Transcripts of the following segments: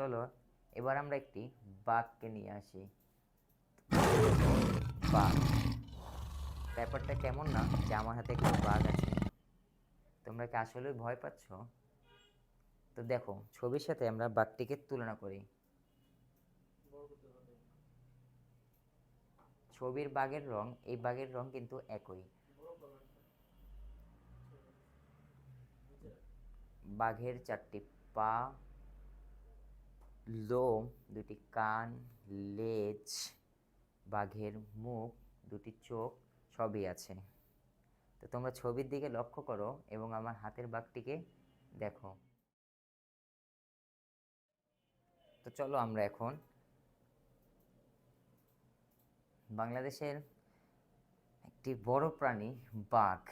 চলো, এবার আমরা একটি বাঘকে নিয়ে আসি। বাঘ। ব্যাপারটা কেমন না যে আমার হাতে একটি বাঘ আছে? তোমরা কি আসলে ভয় পাচ্ছ? তো দেখো, ছবির সাথে আমরা বাঘটিকে তুলনা করি। ছবির বাঘের রং, এই বাঘের রং কিন্তু একই। বাঘের চারটি পা লোম দুটি কান, লেজ, বাঘের মুখ, দুটি চোখ, সবই আছে। তো তোমরা ছবির দিকে লক্ষ্য করো এবং আমার হাতের বাঘটিকে দেখো। তো চলো আমরা এখন বাংলাদেশের একটি বড় প্রাণী, বাঘ,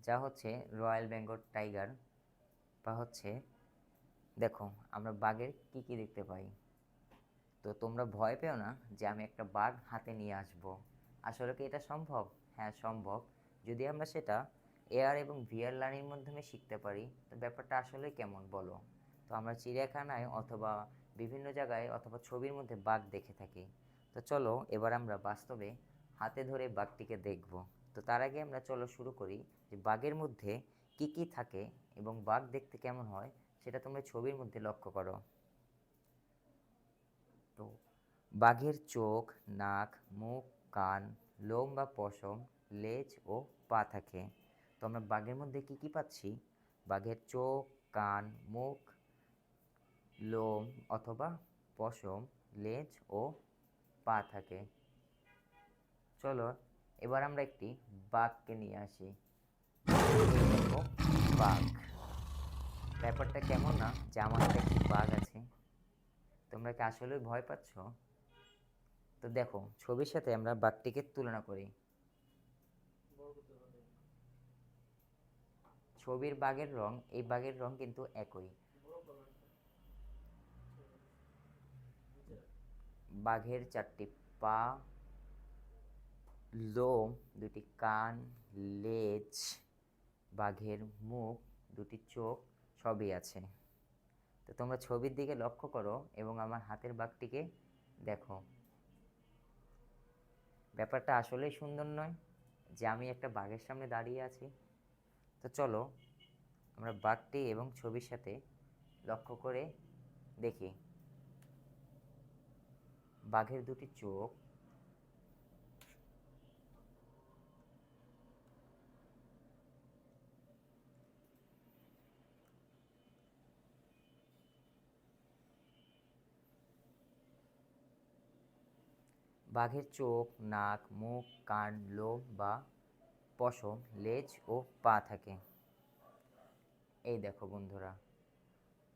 যা হচ্ছে রয়্যাল বেঙ্গল টাইগার বা হচ্ছে দেখো, আমরা বাঘের কি কি দেখতে পাই? তো তোমরা ভয় পেও না যে আমি একটা বাঘ হাতে নিয়ে আসব। আসলে কি এটা সম্ভব? হ্যাঁ সম্ভব। যদি আমরা সেটা এআর এবং ভিআর লার্নিংয়ের মাধ্যমে শিখতে পারি, তো ব্যাপারটা আসলে কেমন বলো? তো আমরা চিড়িয়াখানায় অথবা বিভিন্ন জায়গায় অথবা ছবির মধ্যে বাঘ দেখে থাকি। তো চলো, এবার আমরা বাস্তবে হাতে ধরে বাঘটিকে দেখব। তো তার আগে আমরা চলো শুরু করি যে বাঘের মধ্যে কি কি থাকে এবং বাঘ দেখতে কেমন হয়। সেটা তোমরা ছবির মধ্যে লক্ষ্য করো। তো বাঘের চোখ, নাক, মুখ, কান, লোম বা পশম, লেজ ও পা থাকে। তো আমরা বাঘের মধ্যে কি কি পাচ্ছি? বাঘের চোখ, কান, মুখ, লোম অথবা পশম, লেজ ও পা থাকে। চলো এবার আমরা একটি বাঘকে নিয়ে আসি। বাঘ। ব্যাপারটা কেমন না যে আমার একটি বাঘ আছে? তোমরা কি আসলে ভয় পাচ্ছ? তো দেখো, ছবির সাথে আমরা বাঘটিকে তুলনা করি। ছবির বাঘের রং, এই বাঘের রং কিন্তু একই। বাঘের চারটি পা, লোম, দুটি কান, লেজ, বাঘের মুখ, দুটি চোখ সবই আছে। তো তোমরা ছবির দিকে লক্ষ্য করো এবং আমার হাতের বাঘটিকে দেখো। ব্যাপারটা আসলেই সুন্দর নয় যে আমি একটা বাঘের সামনে দাঁড়িয়ে আছি। তো চলো আমরা বাঘটি এবং ছবির সাথে লক্ষ্য করে দেখি। বাঘের দুটি চোখ বাঘের চোখ, নাক, মুখ, কান, লোম বা পশম, লেজ ও পা থাকে। এই দেখো বন্ধুরা,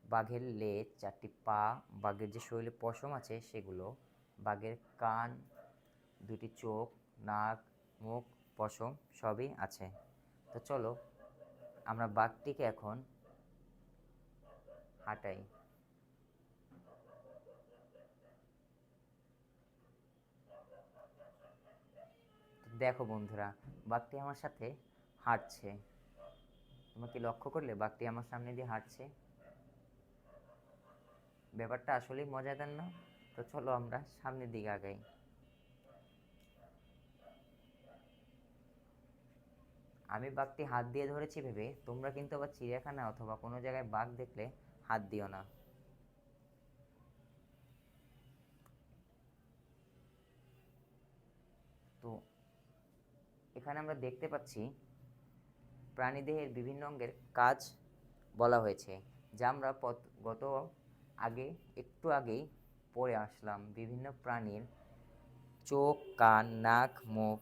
বাঘের লেজ, চারটি পা, বাঘের যে শরীরে পশম আছে সেগুলো, বাঘের কান, দুটি চোখ, নাক, মুখ, পশম সবই আছে। তো চলো আমরা বাঘটিকে এখন হাঁটাই। দেখো বন্ধুরা, বাঘটি আমার সাথে হাঁটছে। তোমরা কি লক্ষ্য করলে বাঘটি আমার সামনে দিয়ে হাঁটছে? ব্যাপারটা আসলেই মজাদার না? তো চলো আমরা সামনের দিকে আগাই। আমি বাঘটি হাত দিয়ে ধরেছি ভেবে, তোমরা কিন্তু আবার চিড়িয়াখানা অথবা কোনো জায়গায় বাঘ দেখলে হাত দিও না তো এখানে আমরা দেখতে পাচ্ছি প্রাণীদেহের বিভিন্ন অঙ্গের কাজ বলা হয়েছে, যা আমরা গত আগে, একটু আগেই পড়ে আসলাম। বিভিন্ন প্রাণীর চোখ, কান, নাক, মুখ,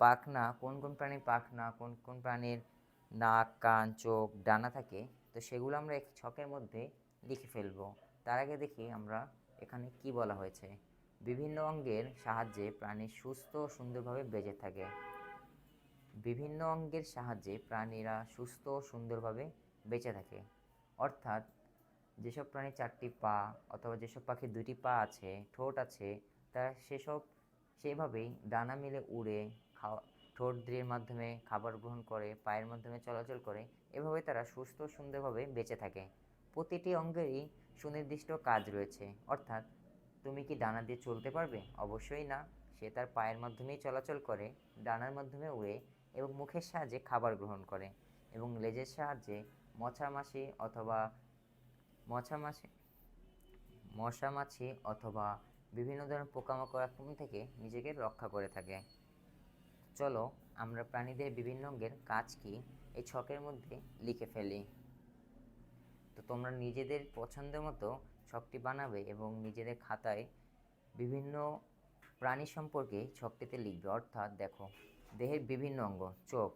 পাখনা, কোন কোন প্রাণীর পাখনা, কোন কোন প্রাণীর নাক, কান, চোখ, ডানা থাকে, তো সেগুলো আমরা এক ছকের মধ্যে লিখে ফেলব। তার আগে দেখি আমরা এখানে কি বলা হয়েছে। বিভিন্ন অঙ্গের সাহায্যে প্রাণী সুস্থ ও সুন্দরভাবে বেঁচে থাকে। বিভিন্ন অঙ্গের সাহায্যে প্রাণীরা সুস্থ ও সুন্দরভাবে বেঁচে থাকে। অর্থাৎ যেসব প্রাণীর চারটি পা অথবা যেসব পাখির দুটি পা আছে, ঠোঁট আছে, তারা সেসব, সেভাবেই ডানা মিলে উড়ে খাওয়া, ঠোঁট দিয়ের মাধ্যমে খাবার গ্রহণ করে, পায়ের মাধ্যমে চলাচল করে, এভাবে তারা সুস্থ সুন্দরভাবে বেঁচে থাকে। প্রতিটি অঙ্গেরই সুনির্দিষ্ট কাজ রয়েছে। অর্থাৎ তুমি কি ডানা দিয়ে চলতে পারবে? অবশ্যই না। সে তার পায়ের মাধ্যমেই চলাচল করে, ডানার মাধ্যমে উড়ে এবং মুখের সাহায্যে খাবার গ্রহণ করে এবং লেজের সাহায্যে মশামাছি অথবা মশামাছি মশামাছি অথবা বিভিন্ন ধরনের পোকামাকড় আক্রমণ থেকে নিজেকে রক্ষা করে থাকে। চলো আমরা প্রাণীদের বিভিন্ন অঙ্গের কাজ কি এই ছকের মধ্যে লিখে ফেলি। তো তোমরা নিজেদের পছন্দ মতো ছকটি বানাবে এবং নিজেদের খাতায় বিভিন্ন প্রাণী সম্পর্কে ছকটিতে লিখবে। অর্থাৎ দেখো দেহের বিভিন্ন অঙ্গ, চোখ।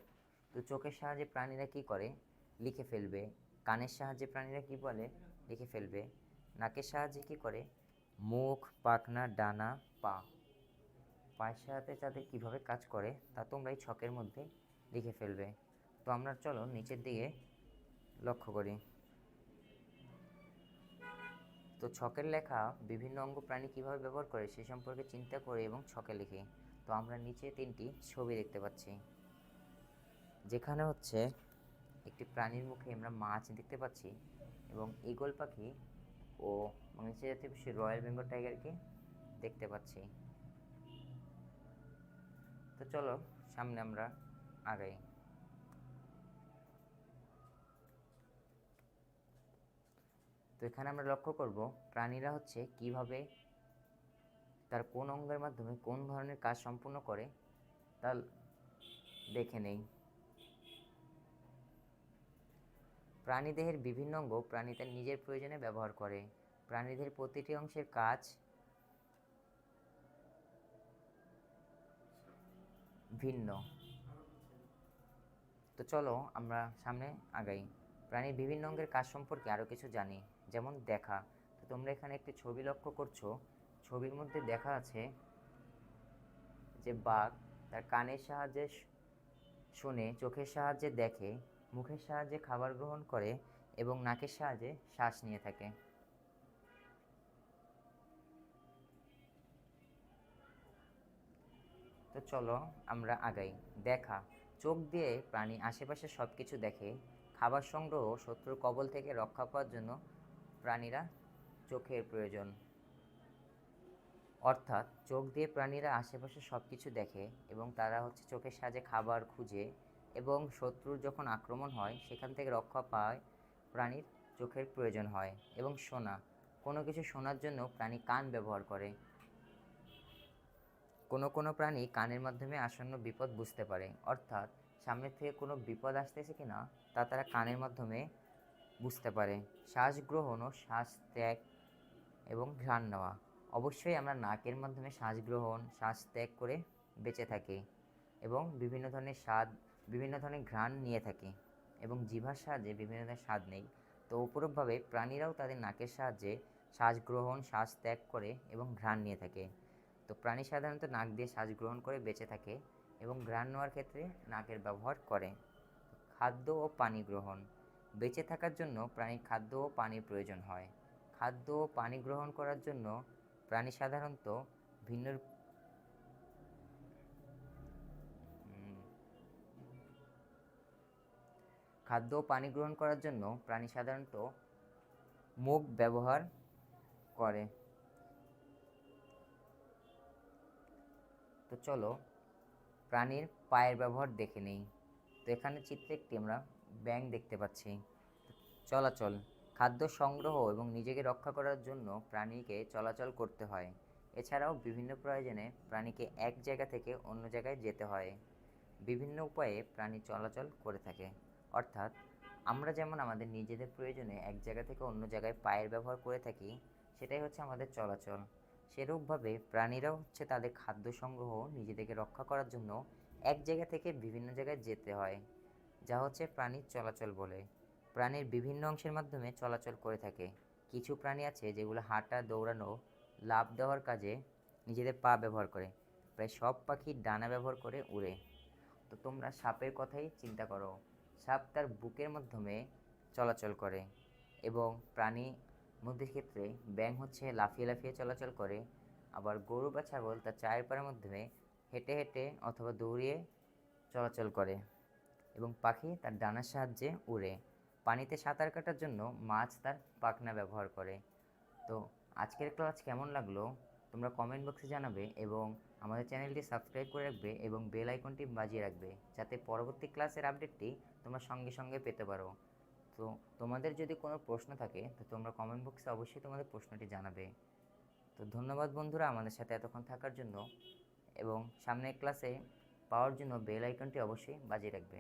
তো চোখের সাহায্যে প্রাণীরা কি করে? লিখে ফেলবে। কানের সাহায্যে প্রাণীরা কি বলে? লিখে ফেলবে। নাকের সাহায্যে কি করে? মুখ, পাখনা, ডানা, পা। পায়ের সাথে তাদের কীভাবে কাজ করে? তা তোমরা এই ছকের মধ্যে লিখে ফেলবে। তো আমরা চলো নিচের দিকে লক্ষ্য করি। তো ছকের লেখা বিভিন্ন অঙ্গ প্রাণী কীভাবে ব্যবহার করে সে সম্পর্কে চিন্তা করে এবং ছকে লিখি। তো আমরা নিচে তিনটি ছবি দেখতে পাচ্ছি। যেখানে হচ্ছে একটি প্রাণীর মুখে আমরা মাছ দেখতে পাচ্ছি এবং ঈগল পাখি ও নিচে জাতীয় পশু রয়্যাল বেঙ্গল টাইগারকে দেখতে পাচ্ছি। তো চলো সামনে আমরা আগাই। তো এখানে আমরা লক্ষ্য করব প্রাণীরা হচ্ছে কীভাবে তার কোন অঙ্গের মাধ্যমে কোন ধরনের কাজ সম্পূর্ণ করে, তা দেখে নেই। প্রাণীদেহের বিভিন্ন অঙ্গ প্রাণী তার নিজের প্রয়োজনে ব্যবহার করে। প্রাণীদের প্রতিটি অংশের কাজ ভিন্ন। তো চলো আমরা সামনে আগাই। প্রাণীর বিভিন্ন অঙ্গের কাজ সম্পর্কে আরও কিছু জানি, যেমন দেখা। তো তোমরা এখানে একটি ছবি লক্ষ্য করছ ছবির মধ্যে দেখা আছে যে বাঘ তার কানের সাহায্যে শুনে, চোখের সাহায্যে দেখে, মুখের সাহায্যে খাবার গ্রহণ করে এবং নাকের সাহায্যে শ্বাস নিয়ে থাকে। তো চলো আমরা আগাই। দেখা। চোখ দিয়ে প্রাণী আশেপাশে সব কিছু দেখে, খাবার সংগ্রহ শত্রুর কবল থেকে রক্ষা পাওয়ার জন্য প্রাণীরা চোখের প্রয়োজন। অর্থাৎ চোখ দিয়ে প্রাণীরা আশেপাশে সব কিছু দেখে এবং তারা হচ্ছে চোখের সাহায্যে খাবার খুঁজে এবং শত্রুর যখন আক্রমণ হয়, সেখান থেকে রক্ষা পায় প্রাণীর চোখের প্রয়োজন হয় এবং শোনা কোনো কিছু শোনার জন্য প্রাণী কান ব্যবহার করে। কোনো কোনো প্রাণী কানের মাধ্যমে আসন্ন বিপদ বুঝতে পারে। অর্থাৎ সামনে থেকে কোনো বিপদ আসতেছে কি না তা তারা কানের মাধ্যমে বুঝতে পারে। শ্বাস গ্রহণ ও শ্বাস ত্যাগ এবং ঘ্রাণ নেওয়া। অবশ্যই আমরা নাকের মাধ্যমে শ্বাস গ্রহণ, শ্বাস ত্যাগ করে বেঁচে থাকি এবং বিভিন্ন ধরনের স্বাদ, বিভিন্ন ধরনের ঘ্রাণ নিয়ে থাকি এবং জিভার সাহায্যে বিভিন্ন ধরনের স্বাদ নেই। তো উপরোক্তভাবে প্রাণীরাও তাদের নাকের সাহায্যে শ্বাস গ্রহণ, শ্বাস ত্যাগ করে এবং ঘ্রাণ নিয়ে থাকে। তো প্রাণী সাধারণত নাক দিয়ে শ্বাস গ্রহণ করে বেঁচে থাকে এবং ঘ্রাণ নেওয়ার ক্ষেত্রে নাকের ব্যবহার করে। খাদ্য ও পানি গ্রহণ। বেঁচে থাকার জন্য প্রাণীর খাদ্য ও পানির প্রয়োজন হয়। খাদ্য ও পানি গ্রহণ করার জন্য প্রাণী সাধারণত ভিন্ন খাদ্য ও পানি গ্রহণ করার জন্য প্রাণী সাধারণত মুখ ব্যবহার করে। তো চলো প্রাণীর পায়ের ব্যবহার দেখে নেই। তো এখানে চিত্রে একটি আমরা ব্যাঙ দেখতে পাচ্ছি। চলাচল খাদ্য সংগ্রহ এবং নিজেকে রক্ষা করার জন্য প্রাণীকে চলাচল করতে হয়। এছাড়াও বিভিন্ন প্রয়োজনে প্রাণীকে এক জায়গা থেকে অন্য জায়গায় যেতে হয়। বিভিন্ন উপায়ে প্রাণী চলাচল করে থাকে। অর্থাৎ, আমরা যেমন আমাদের নিজেদের প্রয়োজনে এক জায়গা থেকে অন্য জায়গায় পায়ের ব্যবহার করে থাকি, সেটাই হচ্ছে আমাদের চলাচল। সেরূপভাবে প্রাণীরাও হচ্ছে তাদের খাদ্য সংগ্রহ, নিজেদেরকে রক্ষা করার জন্য এক জায়গা থেকে বিভিন্ন জায়গায় যেতে হয়, যা হচ্ছে প্রাণীর চলাচল বলে। প্রাণীর বিভিন্ন অংশের মাধ্যমে চলাচল করে থাকে। কিছু প্রাণী আছে যেগুলো হাঁটা, দৌড়ানো, লাফ দেওয়ার কাজে নিজেদের পা ব্যবহার করে। প্রায় সব পাখি ডানা ব্যবহার করে উড়ে। তো তোমরা সাপের কথাই চিন্তা করো। সাপ তার বুকের মাধ্যমে চলাচল করে এবং প্রাণী মধ্যে ক্ষেত্রে ব্যাঙ হচ্ছে লাফিয়ে লাফিয়ে চলাচল করে। আবার গরু বা ছাগল তার চায়ের পায়ের মাধ্যমে হেঁটে হেঁটে অথবা দৌড়িয়ে চলাচল করে এবং পাখি তার ডানার সাহায্যে উড়ে। পানিতে সাঁতার কাটার জন্য মাছ তার পাখনা ব্যবহার করে। তো আজকের ক্লাস কেমন লাগল? তোমরা কমেন্ট বক্সে জানাবে এবং আমাদের চ্যানেলটি সাবস্ক্রাইব করে রাখবে এবং বেল আইকনটি বাজিয়ে রাখবে যাতে পরবর্তী ক্লাসের আপডেটটি তোমরা সঙ্গে সঙ্গে পেতে পারো। তো তোমাদের যদি কোনো প্রশ্ন থাকে, তো তোমরা কমেন্ট বক্সে অবশ্যই তোমাদের প্রশ্নটি জানাবে। তো ধন্যবাদ বন্ধুরা আমাদের সাথে এতক্ষণ থাকার জন্য এবং সামনের ক্লাসে পাওয়ার জন্য বেল আইকনটি অবশ্যই বাজিয়ে রাখবে।